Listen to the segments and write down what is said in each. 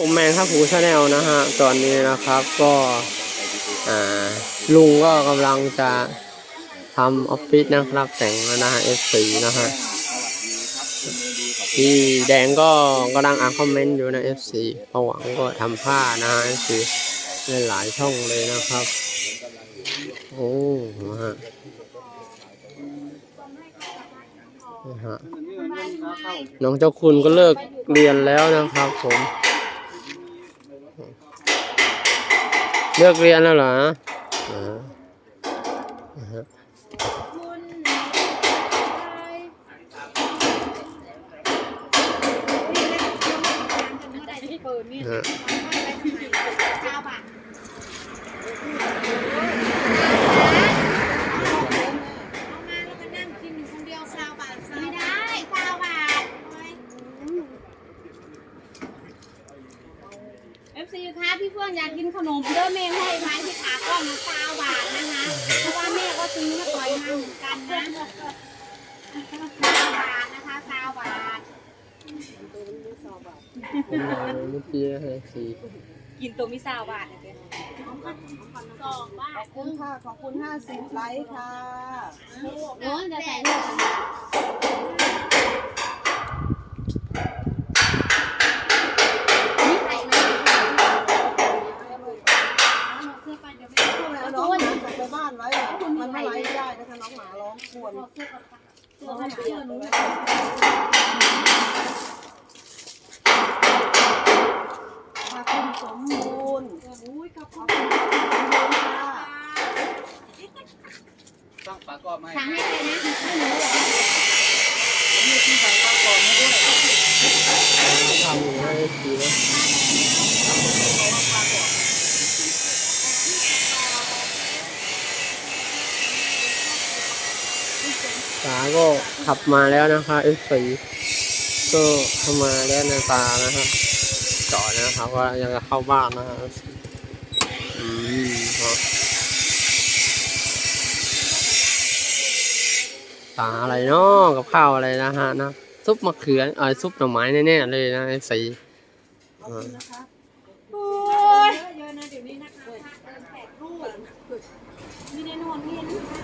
ผมแมงครับผูชาแนลนะฮะ ตอนนี้นะครับก็ลุงก็กำลังจะทำออฟฟิศนะครับ แต่งนะฮะ F4 นะฮะพี่แดงก็กำลังอ่านคอมเมนต์อยู่นะ F4 ประหวังก็ทำผ้านะฮะ F4 ในหลายช่องเลยนะครับ โอ้นะฮะนะฮะน้องเจ้าคุณก็เลิกเรียนแล้วนะครับผม เลือกเรียนแล้วเหรออ่านะฮะ คุณไม่ได้ที่เปิดนี่ นะฮะ เก้าบาทเอามาแล้วก็นั่งกินอยู่คนเดียวเก้าบาทไม่ได้เก้าบาทเอ ฟซีคะพี่เฟื่องอยากกินขนมเด้อแม่ให้ไว้ที่ขากล้องเก้าบาทนะคะ เพราะว่าแม่ก็ซื้อมาต่อยมาเหมือนกันนะเก้าบาทนะคะเก้าบาทผมมาเมื่อกี้ให้สี่กินตัวมิซาวบาทนะเจ๊สองบาขอทบคุณค่ะ ขอบคุณ50ไลค์ค่ะโน้นจะใส่ลูกนี่ใส่ไหมเสื้อไปเดี๋ยวแม่ พวกเราน้องหมาจากไปบ้านไว้อะมันไม่ไลค์ไม่ได้นะคะน้องหมาร้องครวรเสื้อก่อนค่ะน้องหมาอยากไปไว้ขอบคุณสมบูรณ์อุ้ยขอบขคุอบณคุณสมบูรณ์ค่ะต้องปากกอบไหมสั่งให้ใครนะให้หนูเหรอผมมีที่สั่งปลาก่อนมาด้วยทำอยู่ให้สี่นะ ก็ขับมาแล้วนะคะ F4 ก็เข้ามาแล้วในตานะครับจอดนะครับว่ายังจะเข้าบ้านนะครับอืมครับตาอะไรเนาะกับข้าวอะไรนะฮะนะซุปมะเขือเออซุปหน่อไม้แน่ๆเลยนะ F4 ขอบคุณนะคะโอ้ยเยอะนะเดี๋ยวนี้นะคะเดินแจกรูปมีแน่นอนพี่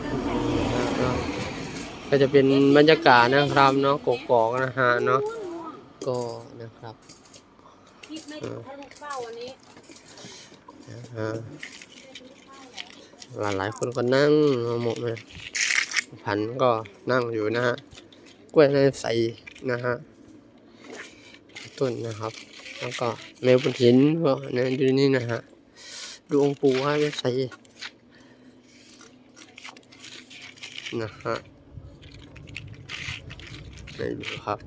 เดินแจก นะครับ ก็จะเป็นบรรยากาศนะครับเนาะกกอกนะฮะเนาะก็นะครับคิดไม่ถึงทะลุเป้าวันนี้อ่าหลายหลายคนก็นั่งหมดเลยพันก็นั่งอยู่นะฮะกล้วยในใสนะฮะต้นนะครับ แล้วก็แมวบนหินก็นี่ยดูนี่นะฮะดูองค์ปู่ว่าไม่ใสนะฮะ ไปดูครับ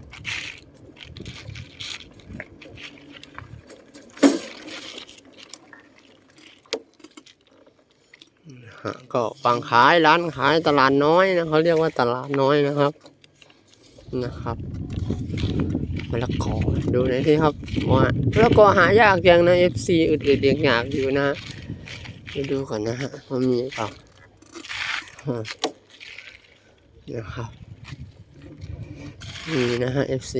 ก็ฟังขายร้านขายตลาดน้อยนะเขาเรียกว่าตลาดน้อยนะครับ นะครับมะละกอดูหน่อยที่ครับว่ามะละกอหายากจังนะ FC อื่นๆยังอยากอยู่นะไปดูก่อนนะฮะว่ามีเปล่านะครับ มีนะฮะ FC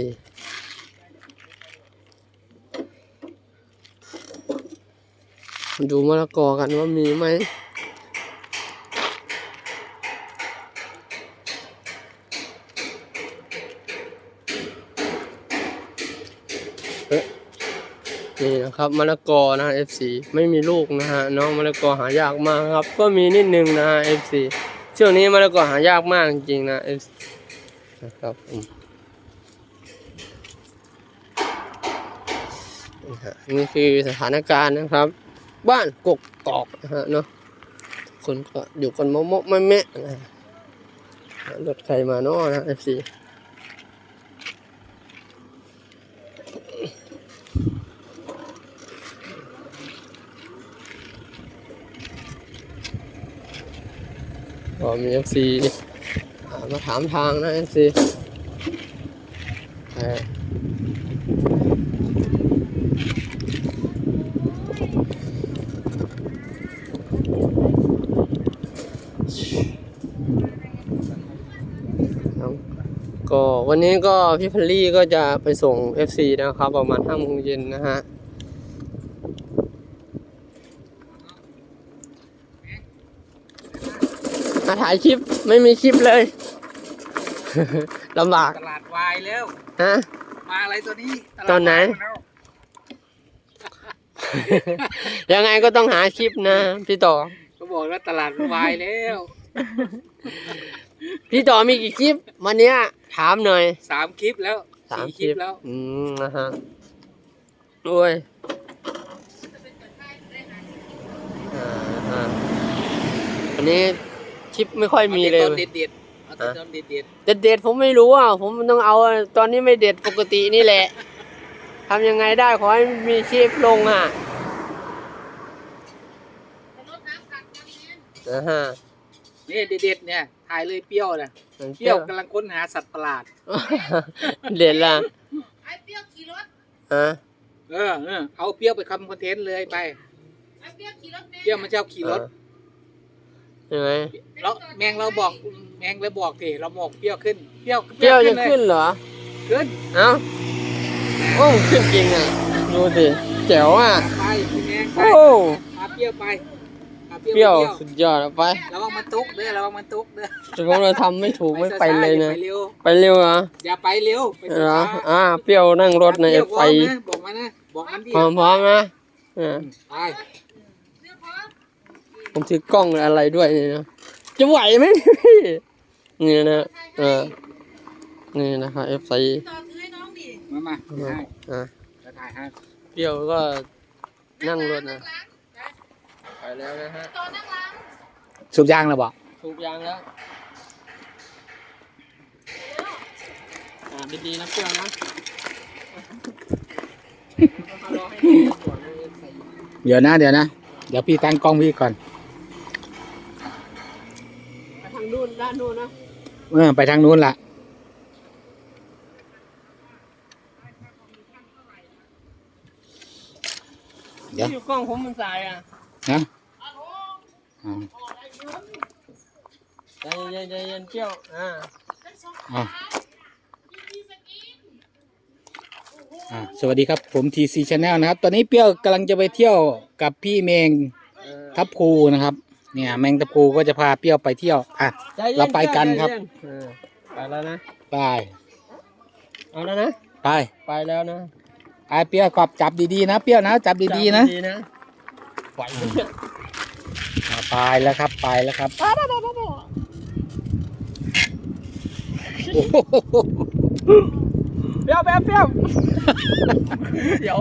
ดูมะละกอกันว่ามีไหมนี่นะครับมะละกอนะฮะ FC ไม่มีลูกนะฮะน้องมะละกอหายากมากครับ ก็มีนิดนึงนะฮะ FC ช่วงนี้มะละกอหายากมากจริงๆนะ FC นะครับผม นี่คือสถานการณ์นะครับ บ้านกกกอกนะฮะเนาะคนก็อยู่กันโมโมะแม่แม่นะรถใครมาเนาะนะ FC ก็มี FC อ่ามาถามทางนะเอ่อค วันนี้ก็พี่พัลลี่ก็จะไปส่ง FC นะครับ ประมาณห้าโมงเย็นนะฮะมาถ่ายคลิปไม่มีคลิปเลย ลำบากตลาดวายเร็วฮะ มาอะไรตัวนี้ตอนไหน ยังไงก็ต้องหาคลิปนะ พี่ต่อ ก็บอกว่าตลาดวายแล้ว พี่ต่อมีกี่คลิปวันเนี้ย ถามหน่อย สามคลิปแล้วสามสี่คคลิลิปปแล้ว อืมนะฮะโอ้ยอ่าฮะอันนี้คลิปไม่ค่อยมีเลย อาแต่ต้นเด็ดๆเอาแต่ต้นเด็ดเด็ดเด็ดๆผมไม่รู้อะ ผมต้องเอาตอนนี้ไม่เด็ดปกตินี่แหละทำยังไงได้ขอให้มีคลิปลงอะนะฮะๆ นี่เด็ดๆเนี่ยถ่ายเลยเปรี้ยวนะเปรี้ยวกำลังค้นหาสัตว์ประหลาด เด็ดละไอ้เปรี้ยวขี่รถฮะเออเออเอาเปรี้ยวไปทำคอนเทนต์เลยไปไอ้เปรี้ยวขี่รถแม่เปรี้ยวมันชอบขี่รถใช่ไหมเราแมงเราบอกแมงเราบอกสิเราบอกเปรี้ยวขึ้นเปรี้ยวเปรี้ยวจะเลขึ้นเหรอขึ้นเอ้าโอ้ขึ้นจริงอะดูสิแจ๋วอะไปพี่แมงไปโอ้พาเปรี้ยวไปพา เปรี้ยวไปสุดยอดอะไประวังมันตุกเด้อระวังมันตุกเด้อจะบอกเราทำไม่ถูกไม่ไปเลยนะ ไปเร็วไปเร็วเหรออย่าไปเร็วไปเหรอช้าอ่า เปรี้ยวนั่งๆรถในเปรี้ยวไฟพร้อมนะบอกมานะบอกมันดิพร้อมพร้อมนะอ่าไปเรื่องพร้อมผมถือกล้องอะไรด้วยนี่นะจะไหวไหมพี่นี่นะเออนี่นะครับเอฟซีต่อถือให้น้องดิมามาให้อ่าจะถ่ายให้เปรี้ยวก็นั่งรถนะงล้างไป แล้วนะฮะต่อนั่งล้างสุกยางแล้วบอกถูกยางแล้วอ่าดีๆนะเปรี้ยวนะเดี๋ยวนะเดี๋ยวนะ เดี๋ยวพี่ตั้งกล้องพี่ก่อนไปทางนู้นด้านนู้นนะเออไปทางนู้นละเดี๋ยว ที่อยู่กล้องผมมันสายอะ นะอ่าใจเย็นใจเย็นเปรี้ยวอ่าอ่าอ่าสวัสดีครับผม TC Channel นะครับ ตอนนี้เปรี้ยวกำลังจะไปเที่ยวกับพี่เมงเออทับครูนะครับ เนี่ยแมงทับครูก็จะพาเปรี้ยวไปเที่ยวอะใจย็เราไปกันครับใจเย็เออไปแล้วนะไปเอาแล้วนะไปไปแล้วนะไอเปรี้ยวกอบจับดีๆนะ เปรี้ยวนะจับดีๆนะจับดีๆนะ ไหวไหมเนี่ยอ่าไปแล้วครับไปแล้วครับโอ้โหเปรี้ยวเปรี้ยวเปรี้ยวเดี๋ยว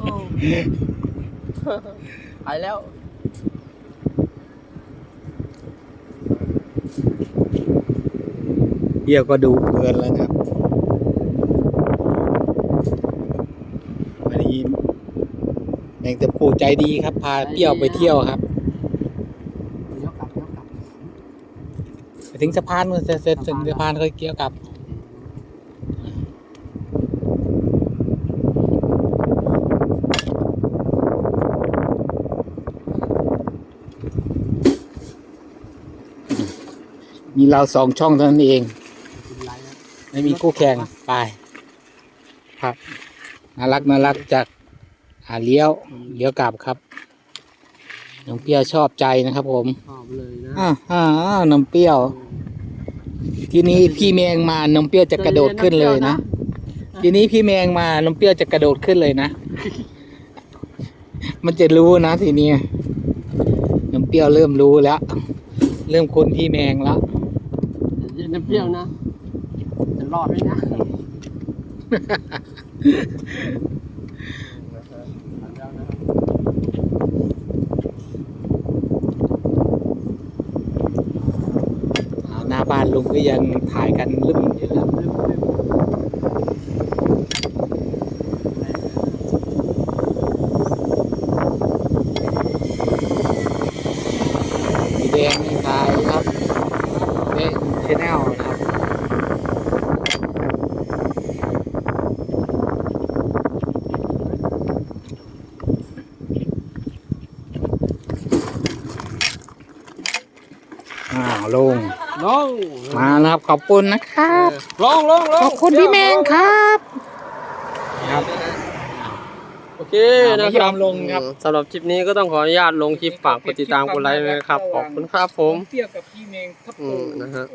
โอ้ไปแล้วเปรี้ยวก็ดูเพลินแล้วครับวันนี้ แมงทับครูใจดีครับ พาเปรี้ยวไปเที่ยวครับ เดี๋ยวกลับเดี๋ยวกลับไปถึงสะพานมันเสร็จเสร็จถึงสะพานค่อยเกี่ยวกลับ มีเราสองช่องเท่านั้นเองไม่มีคู่แข่งไปครับน่ารักน่ารักจาก หาเลี้ยวเลี้ยวกลับครับน้องเปรี้ยวชอบใจนะครับผมชอบเลยนะอ่าอ่าน้ำเปรี้ยว ทีนี้พี่แมงมาน้ำเปรี้ยวจะกระโดดขึ้นเลยนะทีนี้พี่แมงมาน้ำเปรี้ยวจะกระโดดขึ้นเลยนะ มันจะรู้นะทีนี้น้ำเปรี้ยวเริ่มรู้แล้ว เริ่มคุ้นพี่แมงแล้วเย็นน้ำเปรี้ยวนะจะรอดไหมนะ อ่าหน้าบ้าน ลุงก็ยังถ่ายกันลืมอยู่แล้วสีแดงนี่ถ่ายครับเอ๊ะชแนลนะครับ อ้าวลง ลงมาแล้วครับขอบคุณนะครับ ลงลงลงขอบคุณพี่แมงครับครับโอเคอ่านะไม่คยรัอบมลงครับอืมสำหรับคลิปนี้ก็ต้องขออนุญาตลงคลิปฝากกดติดตามกดไลค์เลยครับขอบคุณครับผมเปรี้ยวกับพี่เมงทับอืโตมนะฮะ